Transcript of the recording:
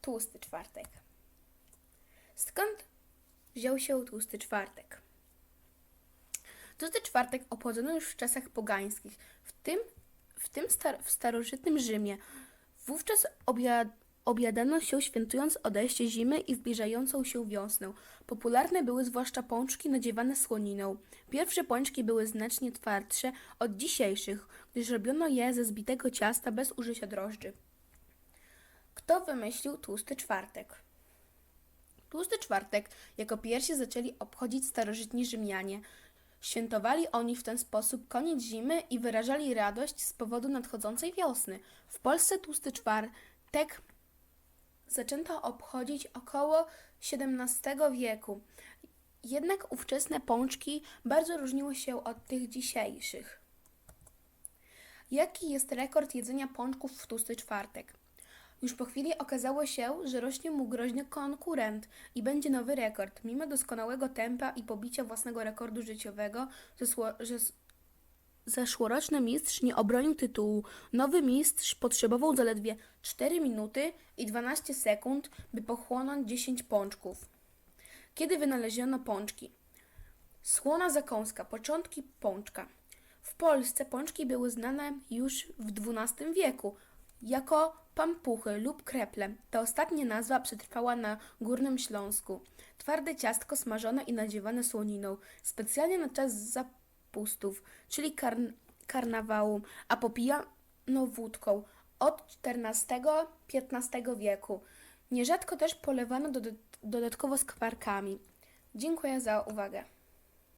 Tłusty czwartek. Skąd wziął się tłusty czwartek? Tłusty czwartek obchodzono już w czasach pogańskich, w tym, w tym star- w starożytnym Rzymie. Wówczas obiadano się świętując odejście zimy i zbliżającą się wiosnę. Popularne były zwłaszcza pączki nadziewane słoniną. Pierwsze pączki były znacznie twardsze od dzisiejszych, gdyż robiono je ze zbitego ciasta bez użycia drożdży. Kto wymyślił tłusty czwartek? Tłusty czwartek jako pierwsi zaczęli obchodzić starożytni Rzymianie. Świętowali oni w ten sposób koniec zimy i wyrażali radość z powodu nadchodzącej wiosny. W Polsce tłusty czwartek zaczęto obchodzić około XVII wieku. Jednak ówczesne pączki bardzo różniły się od tych dzisiejszych. Jaki jest rekord jedzenia pączków w tłusty czwartek? Już po chwili okazało się, że rośnie mu groźny konkurent i będzie nowy rekord. Mimo doskonałego tempa i pobicia własnego rekordu życiowego, zeszłoroczny mistrz nie obronił tytułu. Nowy mistrz potrzebował zaledwie 4 minuty i 12 sekund, by pochłonąć 10 pączków. Kiedy wynaleziono pączki? Słona zakąska, początki pączka. W Polsce pączki były znane już w XII wieku jako pampuchy lub kreple. Ta ostatnia nazwa przetrwała na Górnym Śląsku. Twarde ciastko smażone i nadziewane słoniną, specjalnie na czas zapustów, czyli karn- karnawału, a popijano wódką od XIV-XV wieku. Nierzadko też polewano dodat- dodatkowo skwarkami. Dziękuję za uwagę.